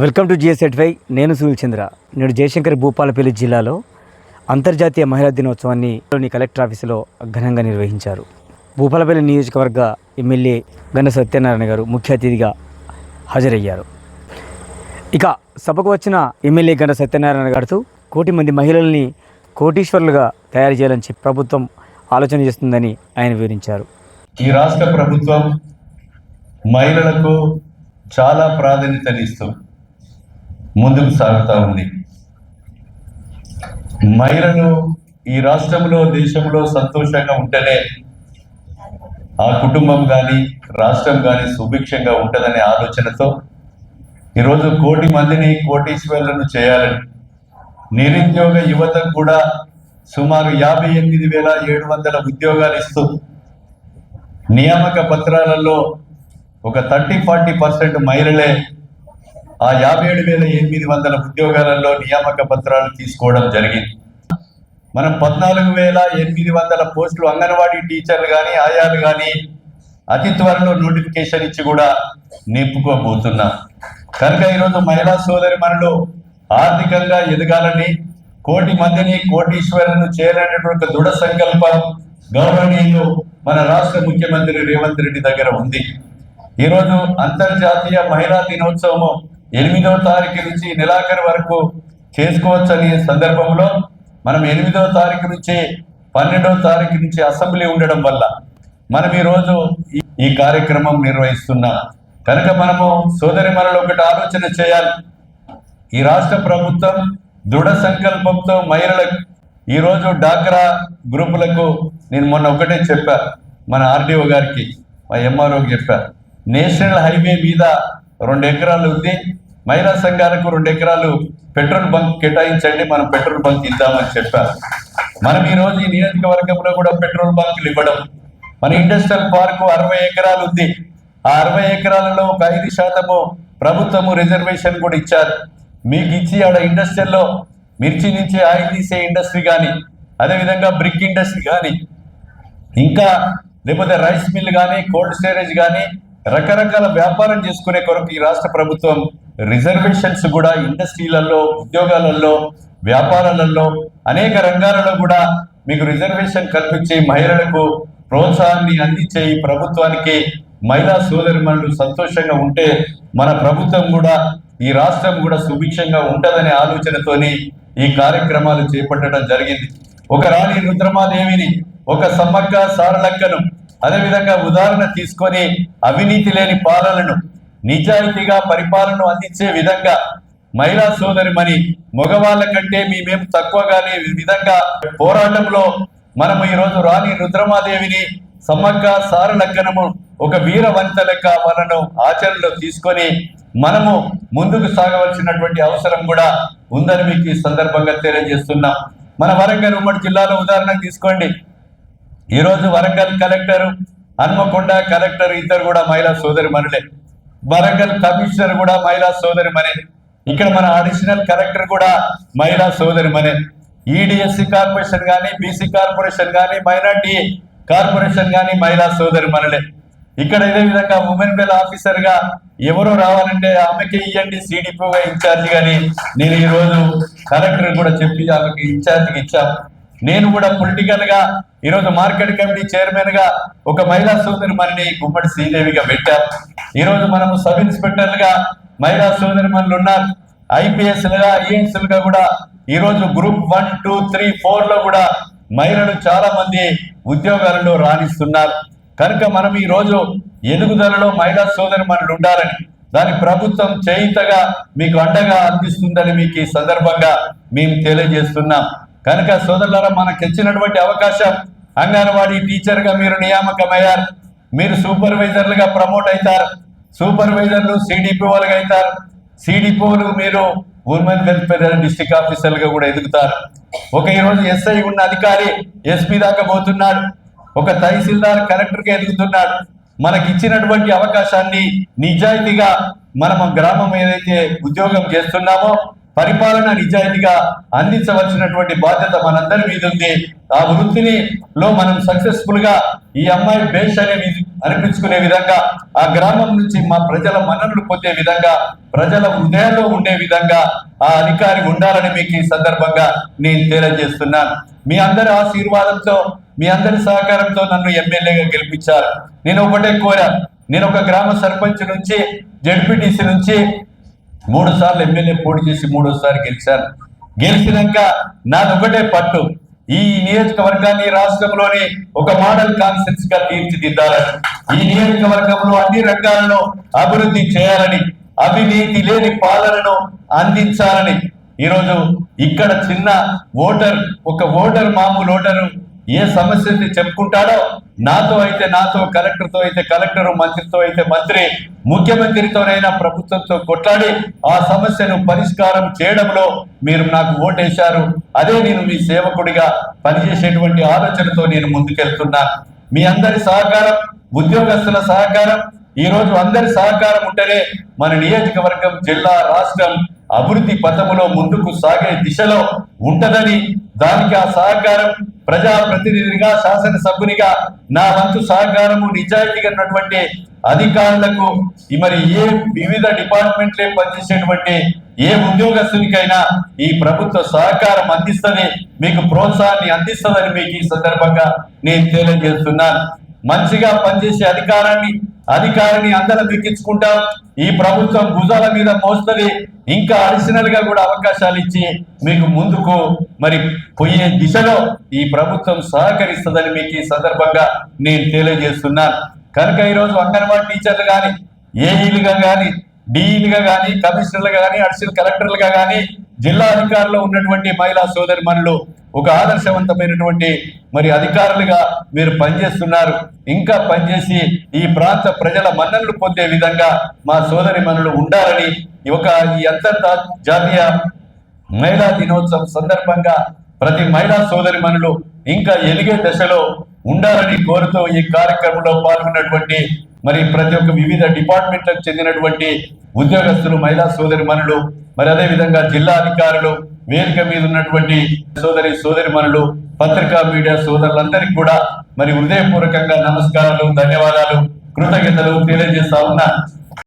Welcome to GS ఎట్వై నేను సునీల్ చంద్ర. నేడు జయశంకర్ భూపాలపల్లి జిల్లాలో అంతర్జాతీయ మహిళా దినోత్సవాన్ని లోని కలెక్టర్ ఆఫీసులో ఘనంగా నిర్వహించారు. భూపాలపల్లి నియోజకవర్గ ఎమ్మెల్యే గన్న సత్యనారాయణ గారు ముఖ్య అతిథిగా హాజరయ్యారు. ఇక సభకు వచ్చిన ఎమ్మెల్యే గన్న సత్యనారాయణ గారితో కోటి మంది మహిళల్ని కోటీశ్వరులుగా తయారు చేయాలని చెప్పి ప్రభుత్వం ఆలోచన చేస్తుందని ఆయన వివరించారు. ఈ రాష్ట్ర ప్రభుత్వం మహిళలకు చాలా ప్రాధాన్యతనిస్తూ ముందుకు సాగుతూ ఉంది. మహిళలు ఈ రాష్ట్రంలో దేశంలో సంతోషంగా ఉంటేనే ఆ కుటుంబం కానీ రాష్ట్రం కానీ సుభిక్షంగా ఉంటుందనే ఆలోచనతో ఈరోజు కోటి మందిని కోటీశ్వరులను చేయాలని నిరుద్యోగ యువతకు కూడా సుమారు యాభై ఎనిమిది వేల ఏడు వందల ఉద్యోగాలు ఇస్తూ నియామక పత్రాలలో ఒక థర్టీ ఫార్టీ పర్సెంట్ మహిళలే ఆ యాభై ఏడు వేల ఎనిమిది వందల ఉద్యోగాలలో నియామక పత్రాలు తీసుకోవడం జరిగింది. మనం పద్నాలుగు వేల ఎనిమిది వందల పోస్టులు అంగన్వాడీ టీచర్లు కానీ ఆయాలు కానీ అతి త్వరలో నోటిఫికేషన్ ఇచ్చి కూడా నింపుకోబోతున్నాం. కనుక ఈరోజు మహిళా సోదరి మనలు ఆర్థికంగా ఎదగాలని కోటి మందిని కోటీశ్వరులను చేయాలనేటువంటి దృఢ సంకల్పం గౌరవనీయులు మన రాష్ట్ర ముఖ్యమంత్రి రేవంత్ రెడ్డి దగ్గర ఉంది. ఈరోజు అంతర్జాతీయ మహిళా దినోత్సవం ఎనిమిదవ తారీఖు నుంచి నెలాఖరు వరకు చేసుకోవచ్చని సందర్భంలో మనం ఎనిమిదవ తారీఖు నుంచి పన్నెండవ తారీఖు నుంచి అసెంబ్లీ ఉండడం వల్ల మనం ఈరోజు ఈ- ఈ కార్యక్రమం నిర్వహిస్తున్నాం కనుక మనము సోదరి మనలో ఒకటి ఆలోచన చేయాలి. ఈ రాష్ట్ర ప్రభుత్వం దృఢ సంకల్పంతో మహిళలకు ఈరోజు డాక్రా గ్రూపులకు నేను మొన్న ఒకటే చెప్పా మన ఆర్డీఓ గారికి మా ఎంఆర్ఓకి చెప్పా నేషనల్ హైవే మీద రెండు ఎకరాలు ఉంది మహిళా సంఘాలకు రెండు ఎకరాలు పెట్రోల్ బంక్ కేటాయించండి మనం పెట్రోల్ బంక్ ఇద్దామని చెప్పారు. మనం ఈ రోజు ఈ నియోజకవర్గంలో కూడా పెట్రోల్ బంకులు ఇవ్వడం. మన ఇండస్ట్రియల్ పార్క్ అరవై ఎకరాలు ఉంది. ఆ అరవై ఎకరాలలో ఒక ఐదు శాతము ప్రభుత్వము రిజర్వేషన్ కూడా ఇచ్చారు. మీకు ఇచ్చి ఆడ ఇండస్ట్రియల్లో మిర్చి నుంచి ఆయిల్ తీసే ఇండస్ట్రీ కానీ అదేవిధంగా బ్రిక్ ఇండస్ట్రీ కానీ ఇంకా లేకపోతే రైస్ మిల్ కానీ కోల్డ్ స్టోరేజ్ కానీ రకరకాల వ్యాపారం చేసుకునే కొరకు ఈ రాష్ట్ర ప్రభుత్వం రిజర్వేషన్స్ కూడా ఇండస్ట్రీలలో ఉద్యోగాలలో వ్యాపారాలలో అనేక రంగాలలో కూడా మీకు రిజర్వేషన్ కల్పించి మహిళలకు ప్రోత్సాహాన్ని అందించే ఈ ప్రభుత్వానికి మహిళా సోదరిమణులు సంతోషంగా ఉంటే మన ప్రభుత్వం కూడా ఈ రాష్ట్రం కూడా సుభిక్షంగా ఉంటుందనే ఆలోచనతోని ఈ కార్యక్రమాలు చేపట్టడం జరిగింది. ఒక రాణి రుద్రమాదేవిని ఒక సమ్మక్క సారలక్కను అదేవిధంగా ఉదాహరణ తీసుకొని అవినీతి లేని పాలనను నిజాయితీగా పరిపాలన అందించే విధంగా మహిళా సోదరిమణి మగవాళ్ళ కంటే మేమేం తక్కువగానే విధంగా పోరాటంలో మనము ఈరోజు రాణి రుద్రమాదేవిని సమ్మక్క సారలక్కనము ఒక వీర వనిత లెక్క మనను ఆచరణలో తీసుకొని మనము ముందుకు సాగవలసినటువంటి అవసరం కూడా ఉందని మీకు ఈ సందర్భంగా తెలియజేస్తున్నాం. మన వరంగల్ ఉమ్మడి జిల్లాలో ఉదాహరణ తీసుకోండి. ఈరోజు వరంగల్ కలెక్టర్ హన్మకొండ కలెక్టర్ ఇద్దరు కూడా మహిళా సోదరి మనులే. వరంగల్ కమిషనర్ కూడా మహిళా సోదరి మనే. ఇక్కడ మన అడిషనల్ కలెక్టర్ కూడా మహిళా సోదరి మనే. ఈడిఎస్సి కార్పొరేషన్ కానీ బీసీ కార్పొరేషన్ కానీ మైనార్టీ కార్పొరేషన్ కానీ మహిళా సోదరి మనలే. ఇక్కడ ఇదే విధంగా ఉమెన్ వెల్ ఆఫీసర్గా ఎవరు రావాలంటే ఆమెకి ఇవ్వండి సిడిపిఓ ఇన్ఛార్జ్ కానీ నేను ఈ రోజు కలెక్టర్ కూడా చెప్పి ఆమెకి ఇన్ఛార్జ్ ఇచ్చాను నేను కూడా పొలిటికల్గా ఈరోజు మార్కెట్ కమిటీ చైర్మన్గా ఒక మహిళా సోదరి మనని గుమ్మడి శ్రీదేవిగా పెట్టాం. ఈరోజు మనము సబ్ ఇన్స్పెక్టర్గా మహిళా సోదరి మనలు ఉన్నారు. ఐపీఎస్ లుగా ఐఏఎస్ లుగా కూడా ఈరోజు గ్రూప్ వన్ టూ త్రీ ఫోర్లో కూడా మహిళలు చాలా మంది ఉద్యోగాలలో రాణిస్తున్నారు. కనుక మనం ఈ రోజు ఎదుగుదలలో మహిళా సోదరి మనలు ఉండాలని దాని ప్రభుత్వం చేయితగా మీకు అండగా అందిస్తుందని మీకు ఈ సందర్భంగా మేము తెలియజేస్తున్నాం. కనుక సోదరులారా మనకు ఇచ్చినటువంటి అవకాశం అంగన్వాడీ టీచర్గా మీరు నియామకమయ్యారు. మీరు సూపర్వైజర్లుగా ప్రమోట్ అవుతారు. సూపర్వైజర్లు సిడిపిఓలుగా అవుతారు. సిడిపిఓలు మీరు ఉమెన్ వెల్ఫేర్ డిస్ట్రిక్ట్ ఆఫీసర్లుగా కూడా ఎదుగుతారు. ఒక ఈరోజు ఎస్ఐ ఉన్న అధికారి ఎస్పీ దాకా పోతున్నాడు. ఒక తహసీల్దార్ కలెక్టర్గా ఎదుగుతున్నాడు. మనకి ఇచ్చినటువంటి అవకాశాన్ని నిజాయితీగా మనం గ్రామం ఏదైతే ఉద్యోగం చేస్తున్నామో పరిపాలన నిజాయితీగా అందించవలసినటువంటి బాధ్యత మనందరి మీద ఉంది. ఆ వృత్తిని లో మనం సక్సెస్ఫుల్గా ఈ అమ్మాయి బేష్ అనేవి అనిపించుకునే విధంగా ఆ గ్రామం నుంచి మా ప్రజల మన్ననలు పొందే విధంగా ప్రజల హృదయాల్లో ఉండే విధంగా ఆ అధికారి ఉండాలని మీకు ఈ సందర్భంగా నేను తెలియజేస్తున్నాను. మీ అందరి ఆశీర్వాదంతో మీ అందరి సహకారంతో నన్ను ఎమ్మెల్యేగా గెలిపించారు. నేను ఒకటే కోరా నేను ఒక గ్రామ సర్పంచ్ నుంచి జడ్పీటీసీ నుంచి మూడు సార్లు ఎమ్మెల్యే పోటీ చేసి మూడోసారి గెలిచాను. గెలిచినాక నాది ఒకటే పట్టు. ఈ నియోజకవర్గాన్ని రాష్ట్రంలోని ఒక మోడల్ కాన్సెన్స్గా తీర్చిదిద్దాలని ఈ నియోజకవర్గంలో అన్ని రంగాలను అభివృద్ధి చేయాలని అవినీతి లేని పాలనను అందించాలని. ఈరోజు ఇక్కడ చిన్న ఓటర్ ఒక ఓటర్ మామూలు ఓటరు ఏ సమస్యని చెప్పుకుంటాడో నాతో అయితే నాతో కలెక్టర్తో అయితే కలెక్టర్ మంత్రితో అయితే మంత్రి ముఖ్యమంత్రితోనైనా ప్రభుత్వంతో కొట్లాడి ఆ సమస్యను పరిష్కారం చేయడంలో మీరు నాకు ఓటేశారు. అదే నేను మీ సేవకుడిగా పనిచేసేటువంటి ఆలోచనతో నేను ముందుకెళ్తున్నాను మీ అందరి సహకారం ఉద్యోగస్తుల సహకారం ఈ రోజు అందరి సహకారం ఉంటేనే మన నియోజకవర్గం జిల్లా రాష్ట్రం అభివృద్ధి పథములో ముందుకు సాగే దిశలో ఉంటదని దానికి ఆ సహకారం ప్రజా ప్రతినిధిగా శాసనసభ్యునిగా నా వంతు సహకారము నిజాయితీగా ఉన్నటువంటి అధికారులకు ఈ మరి ఏ వివిధ డిపార్ట్మెంట్లే పనిచేసేటువంటి ఏ ఉద్యోగస్తునికైనా ఈ ప్రభుత్వ సహకారం అందిస్తుంది మీకు ప్రోత్సాహాన్ని అందిస్తుందని మీకు ఈ సందర్భంగా నేను తెలియజేస్తున్నాను. మంచిగా పనిచేసే అధికారాన్ని అధికారిని అందరం ఎక్కించుకుంటాం ఈ ప్రభుత్వం భుజాల మీద మోస్తుంది. ఇంకా అడిషనల్గా కూడా అవకాశాలు ఇచ్చి మీకు ముందుకు మరి పోయే దిశలో ఈ ప్రభుత్వం సహకరిస్తుందని మీకు ఈ సందర్భంగా నేను తెలియజేస్తున్నాను కనుక ఈరోజు అంగన్వాడీ టీచర్లు కానీ ఏఈలుగా కానీ డిఈలుగా కానీ కమిషనర్లుగా కానీ అడిషనల్ కలెక్టర్లుగా కానీ జిల్లా అధికారులు ఉన్నటువంటి మహిళా సోదరి మనులు ఒక ఆదర్శవంతమైనటువంటి మరి అధికారులుగా మీరు పనిచేస్తున్నారు. ఇంకా పనిచేసి ఈ ప్రాంత ప్రజల మన్ననలు పొందే విధంగా మా సోదరి మనులు ఉండాలని ఒక ఈ అంతర్జాతీయ మహిళా దినోత్సవం సందర్భంగా ప్రతి మహిళా సోదరి మనులు ఇంకా ఎదిగే దశలో ఉండాలని కోరుతూ ఈ కార్యక్రమంలో పాల్గొన్నటువంటి మరి ప్రతి ఒక్క వివిధ డిపార్ట్మెంట్లకు చెందినటువంటి ఉద్యోగస్తులు మహిళా సోదరి మనులు మరి అదేవిధంగా జిల్లా అధికారులు వేదిక మీద ఉన్నటువంటి సోదరి సోదరి మనులు పత్రికా మీడియా సోదరులందరికీ కూడా మరి హృదయపూర్వకంగా నమస్కారాలు ధన్యవాదాలు కృతజ్ఞతలు తెలియజేస్తా ఉన్నా.